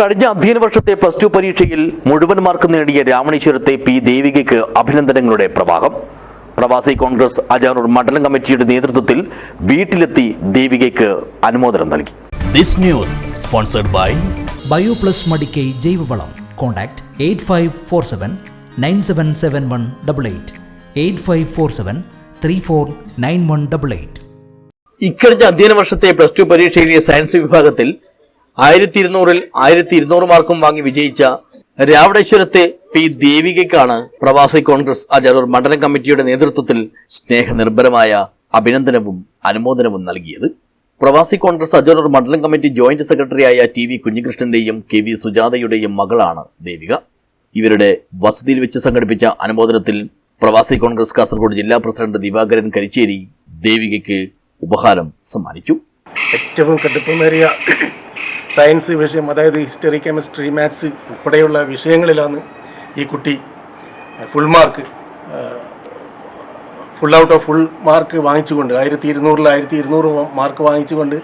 കഴിഞ്ഞ അധ്യയന വർഷത്തെ പ്ലസ് ടു പരീക്ഷയിൽ മുഴുവൻ മാർക്ക് നേടിയ രാമണീശ്വരത്തെ പി ദേവികയ്ക്ക് അഭിനന്ദനങ്ങളുടെ പ്രവാഹം. പ്രവാസി കോൺഗ്രസ് അജാനൂർ മണ്ഡലം കമ്മിറ്റിയുടെ നേതൃത്വത്തിൽ വീട്ടിലെത്തി ദേവികയ്ക്ക് അനുമോദനം നൽകി. This news sponsored by bioplus Madikkai ജൈവവളം. Contact eight five four seven nine seven seven one double eight. Eight five four seven three four nine one double eight. ഇക്കഴിഞ്ഞ അധ്യയന വർഷത്തെ പ്ലസ് ടു പരീക്ഷയിലെ സയൻസ് വിഭാഗത്തിൽ ആയിരത്തി ഇരുന്നൂറിൽ ആയിരത്തി ഇരുന്നൂറ് മാർക്കും വാങ്ങി വിജയിച്ച രാവണേശ്വരത്തെ പി ദേവികയ്ക്കാണ് പ്രവാസി കോൺഗ്രസ് അജറൂർ മണ്ഡലം കമ്മിറ്റിയുടെ നേതൃത്വത്തിൽ സ്നേഹനിർഭരമായ അഭിനന്ദനവും അനുമോദനവും നൽകിയത്. പ്രവാസി കോൺഗ്രസ് അജറൂർ മണ്ഡലം കമ്മിറ്റി ജോയിന്റ് സെക്രട്ടറിയായ ടി വി കുഞ്ഞികൃഷ്ണന്റെയും കെ വി സുജാതയുടെയും മകളാണ് ദേവിക. ഇവരുടെ വസതിയിൽ വെച്ച് സംഘടിപ്പിച്ച അനുമോദനത്തിൽ പ്രവാസി കോൺഗ്രസ് കാസർഗോഡ് ജില്ലാ പ്രസിഡന്റ് ദിവാകരൻ കരിച്ചേരി ദേവികയ്ക്ക് ഉപഹാരം സമ്മാനിച്ചു. ഏറ്റവും കടുപ്പമേറിയ സയൻസ് വിഷയം അതായത് ഹിസ്റ്ററി കെമിസ്ട്രി മാത്സ് ഉൾപ്പെടെയുള്ള വിഷയങ്ങളിലാണ് ഈ കുട്ടി full mark full out of full mark വാങ്ങിച്ചുകൊണ്ട് ആയിരത്തി ഇരുന്നൂറിൽ ആയിരത്തി ഇരുന്നൂറ് മാർക്ക് വാങ്ങിച്ചുകൊണ്ട്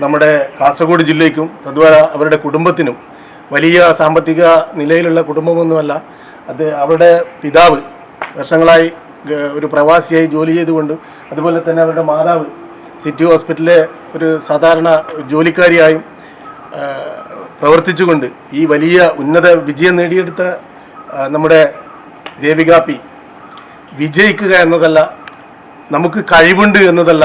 നമ്മുടെ കാസർഗോഡ് ജില്ലയ്ക്കും അതുപോലെ അവരുടെ കുടുംബത്തിനും വലിയ സാമ്പത്തിക നിലയിലുള്ള കുടുംബമൊന്നുമല്ല. അത് അവരുടെ പിതാവ് വർഷങ്ങളായി ഒരു പ്രവാസിയായി ജോലി ചെയ്തുകൊണ്ട് അതുപോലെ തന്നെ അവരുടെ മാതാവ് സിറ്റി ഹോസ്പിറ്റലിലെ ഒരു സാധാരണ ജോലിക്കാരിയായും പ്രവർത്തിച്ചുകൊണ്ട് ഈ വലിയ ഉന്നത വിജയം നേടിയെടുത്ത നമ്മുടെ ദേവികാപ്പി വിജയിക്കുക എന്നതല്ല നമുക്ക് കഴിവുണ്ട് എന്നതല്ല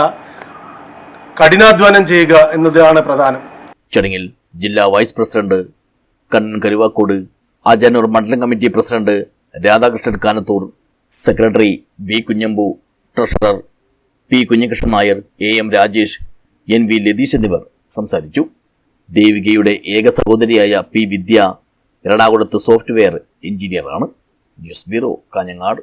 കഠിനാധ്വാനം ചെയ്യുക എന്നതാണ് പ്രധാനം. ചടങ്ങിൽ ജില്ലാ വൈസ് പ്രസിഡന്റ് കണ്ണൻ കരുവാക്കോട് ആചാനൂർ മണ്ഡലം committee president Radhakrishnan Kanathur secretary V Kunhambu treasurer P Kunhikrishnan Nair A M Rajesh N V Latheesh എന്നിവർ സംസാരിച്ചു. ദേവികയുടെ ഏക സഹോദരിയായ പി വിദ്യ എറണാകുളത്ത് സോഫ്റ്റ്വെയർ എഞ്ചിനീയറാണ്. News bureau Kanhangad.